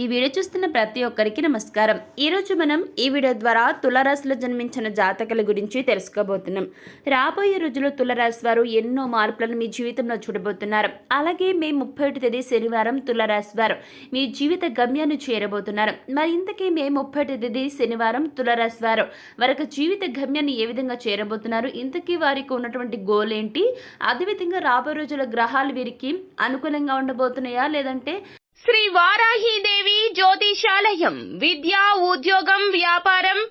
ఈ వీడియో చూస్తున్న ప్రతి ఒక్కరికి నమస్కారం. ఈరోజు మనం ఈ వీడియో ద్వారా తులరాశిలో జన్మించిన జాతకల గురించి తెలుసుకోబోతున్నాం. రాబోయే రోజుల్లో తులరాశి వారు ఎన్నో మార్పులను మీ జీవితంలో చూడబోతున్నారు. అలాగే మే ముప్పై ఒకటి తేదీ శనివారం తులరాశి వారు మీ జీవిత గమ్యాన్ని చేరబోతున్నారు. మరి ఇంతకీ మే ముప్పై ఒకటి తేదీ శనివారం తులరాశి వారు వారికి జీవిత గమ్యాన్ని ఏ విధంగా చేరబోతున్నారు? ఇంతకీ వారికి ఉన్నటువంటి గోల్ ఏంటి అదేవిధంగా రాబోయే రోజుల గ్రహాలు వీరికి అనుకూలంగా ఉండబోతున్నాయా? లేదంటే శ్రీ వారాహీదేవి జ్యోతిషాలయం విద్య ఉద్యోగం వ్యాపారం పెళ్లి ఆరోగ్యం నాగదోషం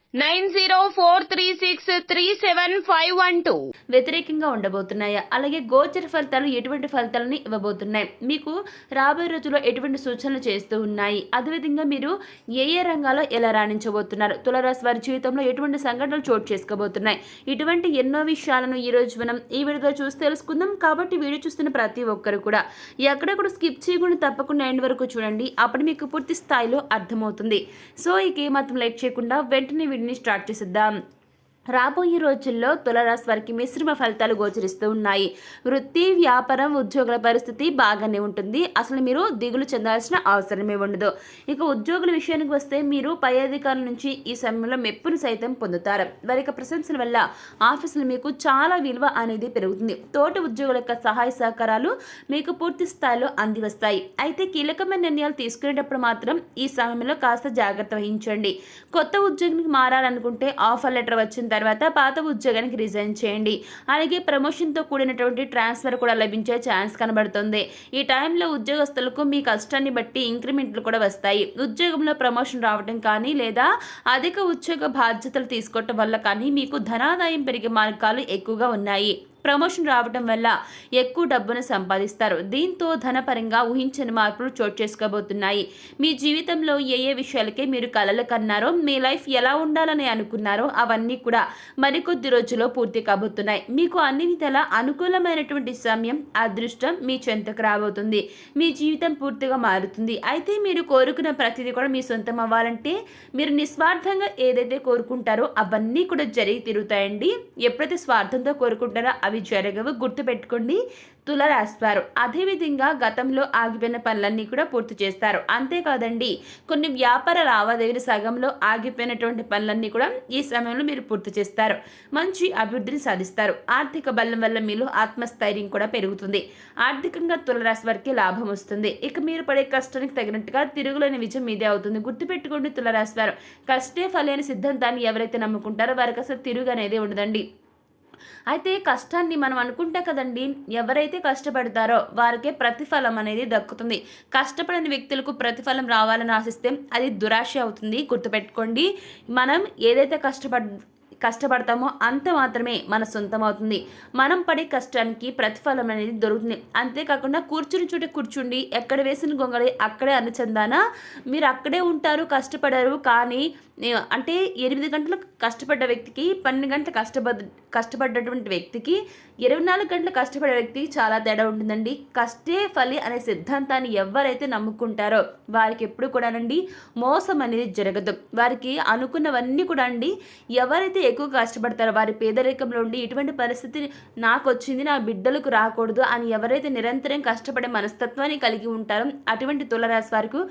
nine zero four three six three seven five one two. వ్యతిరేకంగా ఉండబోతున్నాయా? అలాగే గోచర ఫలితాలు ఎటువంటి ఫలితాలని ఇవ్వబోతున్నాయి? మీకు రాబోయే రోజుల్లో ఎటువంటి సూచనలు చేస్తూ ఉన్నాయి? అదేవిధంగా మీరు ఏ ఏ రంగాల్లో ఎలా రాణించబోతున్నారు? తులరాశి వారి జీవితంలో ఎటువంటి సంఘటనలు చోటు చేసుకోబోతున్నాయి? ఇటువంటి ఎన్నో విషయాలను ఈ రోజు మనం ఈ వీడియోలో చూసి తెలుసుకుందాం. కాబట్టి వీడియో చూస్తున్న ప్రతి ఒక్కరు కూడా ఎక్కడెక్కడ స్కిప్ చేయకుండా తప్పకుండా ఎండ్ వరకు చూడండి. అప్పుడు మీకు పూర్తి స్థాయిలో అర్థమవుతుంది. సో ఇక ఏమాత్రం లైక్ చేయకుండా వెంటనే వీడియోని స్టార్ట్ చేసేద్దాం. రాబోయే రోజుల్లో తులరాశి వారికి మిశ్రమ ఫలితాలు గోచరిస్తూ ఉన్నాయి. వృత్తి వ్యాపారం ఉద్యోగుల పరిస్థితి బాగానే ఉంటుంది. అసలు మీరు దిగులు చెందాల్సిన అవసరమే ఉండదు. ఇక ఉద్యోగుల విషయానికి వస్తే మీరు పై అధికారుల నుంచి ఈ సమయంలో మెప్పును సైతం పొందుతారు. వారి యొక్క ప్రశంసల వల్ల ఆఫీసులు మీకు చాలా విలువ అనేది పెరుగుతుంది. తోటి ఉద్యోగుల యొక్క సహాయ సహకారాలు మీకు పూర్తి స్థాయిలో అందివస్తాయి. అయితే కీలకమైన నిర్ణయాలు తీసుకునేటప్పుడు మాత్రం ఈ సమయంలో కాస్త జాగ్రత్త వహించండి. కొత్త ఉద్యోగానికి మారాలనుకుంటే ఆఫర్ లెటర్ వచ్చింది. తర్వాత పాత ఉద్యోగానికి రిజైన్ చేయండి. అలాగే ప్రమోషన్తో కూడినటువంటి ట్రాన్స్ఫర్ కూడా లభించే ఛాన్స్ కనబడుతుంది. ఈ టైంలో ఉద్యోగస్తులకు మీ కష్టాన్ని బట్టి ఇంక్రిమెంట్లు కూడా వస్తాయి. ఉద్యోగంలో ప్రమోషన్ రావడం కానీ లేదా అధిక ఉద్యోగ బాధ్యతలు తీసుకోవటం వల్ల కానీ మీకు ధనాదాయం పెరిగే మార్గాలు ఎక్కువగా ఉన్నాయి. ప్రమోషన్ రావడం వల్ల ఎక్కువ డబ్బును సంపాదిస్తారు. దీంతో ధనపరంగా ఊహించని మార్పులు చోటు చేసుకోబోతున్నాయి. మీ జీవితంలో ఏ ఏ విషయాలకే మీరు కలలు కన్నారో మీ లైఫ్ ఎలా ఉండాలని అనుకున్నారో అవన్నీ కూడా మరికొద్ది రోజుల్లో పూర్తి కాబోతున్నాయి. మీకు అన్ని విధాల అనుకూలమైనటువంటి సమయం అదృష్టం మీ చెంతకు రాబోతుంది. మీ జీవితం పూర్తిగా మారుతుంది. అయితే మీరు కోరుకున్న ప్రతిదీ కూడా మీ సొంతం అవ్వాలంటే మీరు నిస్వార్థంగా ఏదైతే కోరుకుంటారో అవన్నీ కూడా జరిగి తిరుగుతాయండి ఎప్పుడైతే స్వార్థంతో కోరుకుంటారో అవి జరగవు. గుర్తుపెట్టుకోండి తులరాస్తారు అదేవిధంగా గతంలో ఆగిపోయిన పనులన్నీ కూడా పూర్తి చేస్తారు. అంతేకాదండి కొన్ని వ్యాపార లావాదేవీలు సగంలో ఆగిపోయినటువంటి పనులన్నీ కూడా ఈ సమయంలో మీరు పూర్తి చేస్తారు. మంచి అభివృద్ధిని సాధిస్తారు. ఆర్థిక బలం వల్ల మీలో ఆత్మస్థైర్యం కూడా పెరుగుతుంది. ఆర్థికంగా తులరాశి వారికి లాభం వస్తుంది. ఇక మీరు పడే కష్టానికి తగినట్టుగా తిరుగులేని విజయం మీదే అవుతుంది. గుర్తుపెట్టుకోండి తులరాశి వారు కష్టే ఫలైన సిద్ధాంతాన్ని ఎవరైతే నమ్ముకుంటారో వారికి అసలు తిరుగు అనేది ఉండదండి. అయితే కష్టాన్ని మనం అనుకుంటే కదండి ఎవరైతే కష్టపడతారో వారికే ప్రతిఫలం అనేది దక్కుతుంది. కష్టపడిన వ్యక్తులకు ప్రతిఫలం రావాలని ఆశిస్తే అది దురాశ అవుతుంది. గుర్తుపెట్టుకోండి మనం ఏదైతే కష్టపడ కష్టపడతామో అంత మాత్రమే మన సొంతం అవుతుంది మనం పడే కష్టానికి ప్రతిఫలం అనేది దొరుకుతుంది. అంతేకాకుండా కూర్చుని చోట కూర్చుండి ఎక్కడ వేసిన గొంగళి అక్కడే అనుచందాన మీరు అక్కడే ఉంటారు కష్టపడరు కానీ అంటే ఎనిమిది గంటలు కష్టపడ్డ వ్యక్తికి పన్నెండు గంటలు కష్టపడ కష్టపడ్డటువంటి వ్యక్తికి ఇరవై నాలుగు గంటలు కష్టపడే వ్యక్తికి చాలా తేడా ఉంటుందండి. కష్టే ఫలి అనే సిద్ధాంతాన్ని ఎవరైతే నమ్ముకుంటారో వారికి ఎప్పుడు కూడానండి మోసం అనేది జరగదు. వారికి అనుకున్నవన్నీ కూడా అండి ఎవరైతే ఎక్కువ కష్టపడతారు. వారి పేదరికంలో ఉండి ఇటువంటి పరిస్థితి నాకు వచ్చింది నా బిడ్డలకు రాకూడదు అని ఎవరైతే నిరంతరం కష్టపడే మనస్తత్వాన్ని కలిగి ఉంటారో అటువంటి తులరాశి వారికి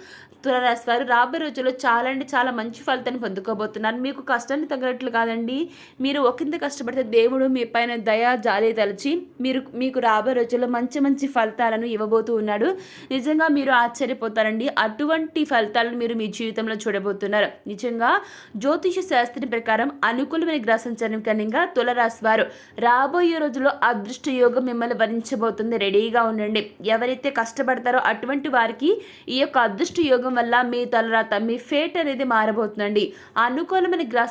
తులరాశి వారు రాబోయే రోజుల్లో చాలా అంటే చాలా మంచి ఫలితాన్ని పొందుకోబోతున్నారు. మీకు కష్టాన్ని తగినట్లు కాదండి. మీరు ఒకంత కష్టపడితే దేవుడు మీ పైన దయా జాలి తలచి మీరు మీకు రాబోయే రోజుల్లో మంచి మంచి ఫలితాలను ఇవ్వబోతూ ఉన్నాడు. నిజంగా మీరు ఆశ్చర్యపోతారండి. అటువంటి ఫలితాలను మీరు మీ జీవితంలో చూడబోతున్నారు. నిజంగా జ్యోతిష శాస్త్రం ప్రకారం అనుకూలమైన అనుకూలమైన గ్రహ కారణంగా తులరాశి వారు రాబోయే రోజుల్లో అదృష్ట యోగం మిమ్మల్ని వరించబోతుంది. రెడీగా ఉండండి. ఎవరైతే కష్టపడతారో అటువంటి వారికి ఈ యొక్క అదృష్ట యోగం వల్ల మీ తలరాత మీ ఫేట్ అనేది మారబోతుందండి. అనుకూలమైన గ్రహ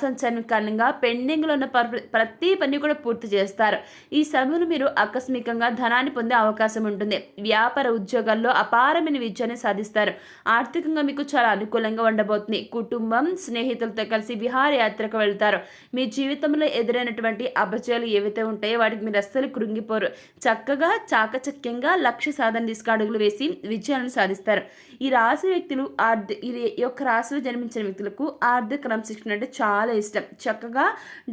కారణంగా పెండింగ్లో ఉన్న ప్రతి పని కూడా పూర్తి చేస్తారు. ఈ సమయంలో మీరు ఆకస్మికంగా ధనాన్ని పొందే అవకాశం ఉంటుంది. వ్యాపార ఉద్యోగాల్లో అపారమైన విజయాన్ని సాధిస్తారు. ఆర్థికంగా మీకు చాలా అనుకూలంగా ఉండబోతుంది. కుటుంబం స్నేహితులతో కలిసి విహారయాత్రకు వెళ్తారు. మీ జీవితంలో ఎదురైనటువంటి అపజయాలు ఏవైతే ఉంటాయో వాటికి మీరు అస్సలు కృంగిపోరు. చక్కగా చాకచక్యంగా లక్ష్య సాధన తీసుకు అడుగులు వేసి విజయాలను సాధిస్తారు. ఈ రాశి వ్యక్తులు ఆర్థిక ఈ యొక్క రాశిలో జన్మించిన వ్యక్తులకు ఆర్థిక క్రమశిక్షణ అంటే చాలా ఇష్టం. చక్కగా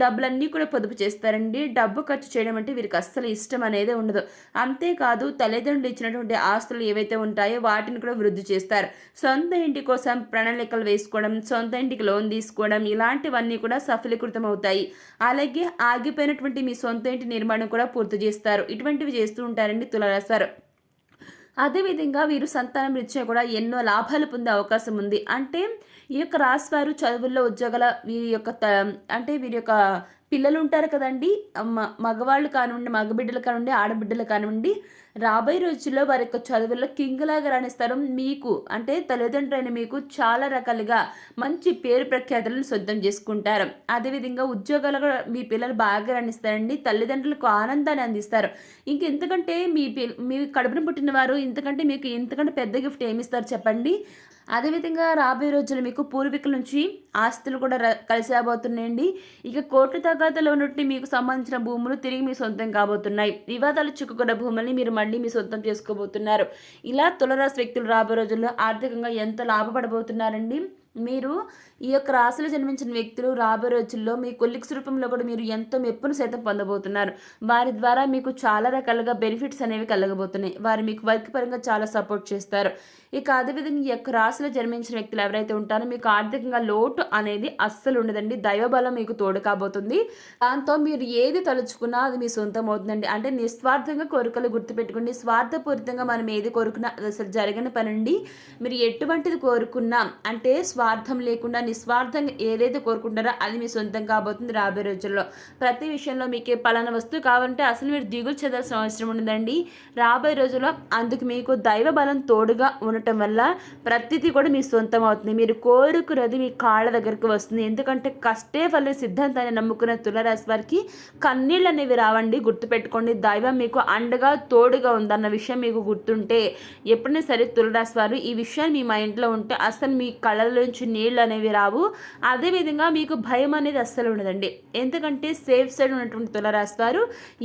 డబ్బులన్నీ కూడా పొదుపు చేస్తారండి. డబ్బు ఖర్చు చేయడం అంటే వీరికి అస్సలు ఇష్టం అనేది ఉండదు. అంతేకాదు తల్లిదండ్రులు ఇచ్చినటువంటి ఆస్తులు ఏవైతే ఉంటాయో వాటిని కూడా వృద్ధి చేస్తారు. సొంత ఇంటి కోసం ప్రణాళికలు వేసుకోవడం సొంత ఇంటికి లోన్ తీసుకోవడం ఇలాంటివన్నీ కూడా సఫలీకృతం అవుతాయి అలాగే ఆగిపోయినటువంటి మీ సొంత ఇంటి నిర్మాణం కూడా పూర్తి చేస్తారు. ఇటువంటివి చేస్తూ ఉంటారండి తులరాశారు అదేవిధంగా వీరు సంతానం రీత్యా కూడా ఎన్నో లాభాలు పొందే అవకాశం ఉంది. అంటే ఈ యొక్క రాశి వారు చదువుల్లో ఉద్యోగాల వీరి యొక్క త- అంటే వీరి యొక్క పిల్లలు ఉంటారు కదండి. మ- మగవాళ్ళు కానివ్వండి మగబిడ్డలు కానివ్వండి ఆడబిడ్డలు కానివ్వండి రాబోయే రోజుల్లో వారి యొక్క చదువుల్లో కింగ్లాగా రాణిస్తారు. మీకు అంటే తల్లిదండ్రులైన మీకు చాలా రకాలుగా మంచి పేరు ప్రఖ్యాతులను సొంతం చేసుకుంటారు. అదేవిధంగా ఉద్యోగాలు కూడా మీ పిల్లలు బాగా రాణిస్తారండి. తల్లిదండ్రులకు ఆనందాన్ని అందిస్తారు. ఇంకెంతకంటే మీ పిల్ మీ కడుపున పుట్టిన వారు ఇంతకంటే మీకు ఇంతకంటే పెద్ద గిఫ్ట్ ఏమిస్తారు చెప్పండి? అదేవిధంగా రాబోయే రోజులు మీకు పూర్వీకుల నుంచి ఆస్తులు కూడా కలిసి రాబోతున్నాయండి ఇక కోర్టు తగాదలో ఉన్నట్టు మీకు సంబంధించిన భూములు తిరిగి మీ సొంతం కాబోతున్నాయి. వివాదాలు చిక్కుకున్న భూముల్ని మీరు మళ్ళీ మీ సొంతం చేసుకోబోతున్నారు. ఇలా తులరాశి వ్యక్తులు రాబోయే రోజుల్లో ఆర్థికంగా ఎంత లాభపడబోతున్నారండి? మీరు ఈ యొక్క రాశిలో జన్మించిన వ్యక్తులు రాబోయే రోజుల్లో మీ కొలిక్స్ రూపంలో కూడా మీరు ఎంతో మెప్పును సైతం పొందబోతున్నారు. వారి ద్వారా మీకు చాలా రకాలుగా బెనిఫిట్స్ అనేవి కలగబోతున్నాయి. వారు మీకు వర్క్ పరంగా చాలా సపోర్ట్ చేస్తారు. ఇక అదేవిధంగా ఈ యొక్క రాశిలో జన్మించిన వ్యక్తులు ఎవరైతే ఉంటారో మీకు ఆర్థికంగా లోటు అనేది అస్సలు ఉండదండి. దైవబలం మీకు తోడు కాబోతుంది. దాంతో మీరు ఏది తలుచుకున్నా అది మీ సొంతం అవుతుందండి. అంటే నిస్వార్థంగా కోరికలు గుర్తుపెట్టుకోండి. స్వార్థపూరితంగా మనం ఏది కోరుకున్నా అది అసలు జరగని పనండి. మీరు ఎటువంటిది కోరుకున్నా అంటే స్వార్థం లేకుండా నిస్వార్థంగా ఏదైతే కోరుకుంటారో అది మీ సొంతం కాబోతుంది రాబోయే రోజుల్లో. ప్రతి విషయంలో మీకు పలానా వస్తువు కావాలంటే అసలు మీరు దిగులు చెందాల్సిన అవసరం ఉండదండి. రాబోయే రోజుల్లో అందుకు మీకు దైవ బలం తోడుగా ఉండటం వల్ల ప్రతిదీ కూడా మీ సొంతం అవుతుంది. మీరు కోరుకున్నది మీ కాళ్ళ దగ్గరికి వస్తుంది. ఎందుకంటే కష్టే ఫల సిద్ధాంతాన్ని నమ్ముకున్న తులరాశి వారికి కన్నీళ్ళు అనేవి రావండి. గుర్తుపెట్టుకోండి దైవం మీకు అండగా తోడుగా ఉందన్న విషయం మీకు గుర్తుంటే ఎప్పుడైనా సరే తులరాశి వారు ఈ విషయాన్ని మీ మైండ్లో ఉంటే అసలు మీ కళ్ళలోంచి నీళ్ళు అనేవి రావు. అదేవిధంగా మీకు భయం అనేది అస్సలు ఉండదండి. ఎందుకంటే సేఫ్ సైడ్ ఉన్నటువంటి తులరాశి వారు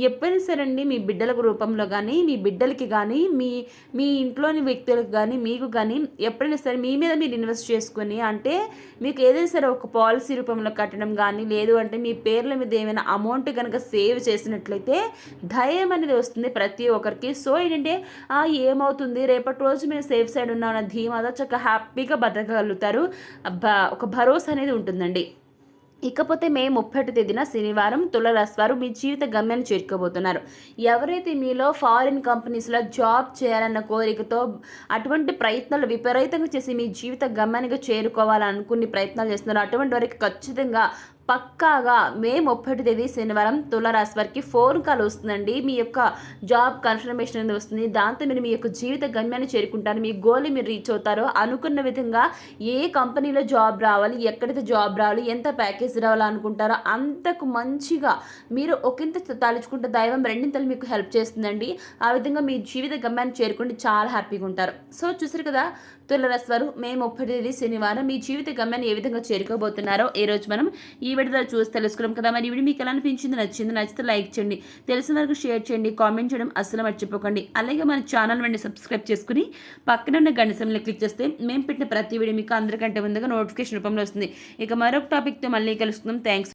ఎప్పుడైనా సరే అండి మీ బిడ్డల రూపంలో కానీ మీ బిడ్డలకి కానీ మీ మీ ఇంట్లోని వ్యక్తులకు కానీ మీకు కానీ ఎప్పుడైనా సరే మీ మీద మీరు ఇన్వెస్ట్ చేసుకుని అంటే మీకు ఏదైనా సరే ఒక పాలసీ రూపంలో కట్టడం కానీ లేదు అంటే మీ పేర్ల మీద ఏమైనా అమౌంట్ కనుక సేవ్ చేసినట్లయితే ధైర్యం అనేది వస్తుంది ప్రతి ఒక్కరికి. సో ఏంటంటే ఏమవుతుంది? రేపటి రోజు మేము సేఫ్ సైడ్ ఉన్నామన్న ధీమాతో చక్కగా హ్యాపీగా బతకగలుగుతారు. ఒక భరోసా అనేది ఉంటుందండి. ఇకపోతే మే ముప్పై తేదీన శనివారం తులరాశి వారు మీ జీవిత గమ్యాన్ని చేరుకోబోతున్నారు. ఎవరైతే మీలో ఫారిన్ కంపెనీస్లో జాబ్ చేయాలన్న కోరికతో అటువంటి ప్రయత్నాలు విపరీతంగా చేసి మీ జీవిత గమ్యానికి చేరుకోవాలనుకుని ప్రయత్నాలు చేస్తున్నారు అటువంటి వారికి ఖచ్చితంగా పక్కాగా మే ముప్పై తేదీ శనివారం తులరాశి వారికి ఫోన్ కాల్ వస్తుందండి. మీ యొక్క జాబ్ కన్ఫర్మేషన్ అనేది వస్తుంది. దాంతో మీరు మీ యొక్క జీవిత గమ్యాన్ని చేరుకుంటారు. మీ గోల్ని మీరు రీచ్ అవుతారో. అనుకున్న విధంగా ఏ కంపెనీలో జాబ్ రావాలి ఎక్కడైతే జాబ్ రావాలి ఎంత ప్యాకేజ్ రావాలి అనుకుంటారో అంతకు మంచిగా మీరు ఒకంత తలుచుకుంటే దైవం రెండింతలు మీకు హెల్ప్ చేస్తుందండి. ఆ విధంగా మీ జీవిత గమ్యాన్ని చేరుకుంటే చాలా హ్యాపీగా ఉంటారు. సో చూసారు కదా తులరాశి వారు మే ముప్పై తేదీ శనివారం మీ జీవిత గమ్యాన్ని ఏ విధంగా చేరుకోబోతున్నారో ఈరోజు మనం ఈ విడుదల చూసి తెలుసుకున్నాం కదా మరి ఈ వీడియో మీకు ఎలా అనిపించింది నచ్చింది నచ్చితే లైక్ చేయండి తెలిసిన వరకు షేర్ చేయండి కామెంట్ చేయడం అస్సలు మర్చిపోకండి అలాగే మన ఛానల్ వెంటనే సబ్స్క్రైబ్ చేసుకుని పక్కన ఉన్న గంట క్లిక్ చేస్తే మేము పెట్టిన ప్రతి వీడియో మీకు అందరికంటే ముందుగా నోటిఫికేషన్ రూపంలో వస్తుంది ఇక మరొక టాపిక్తో మళ్ళీ కలుసుకుందాం థ్యాంక్స్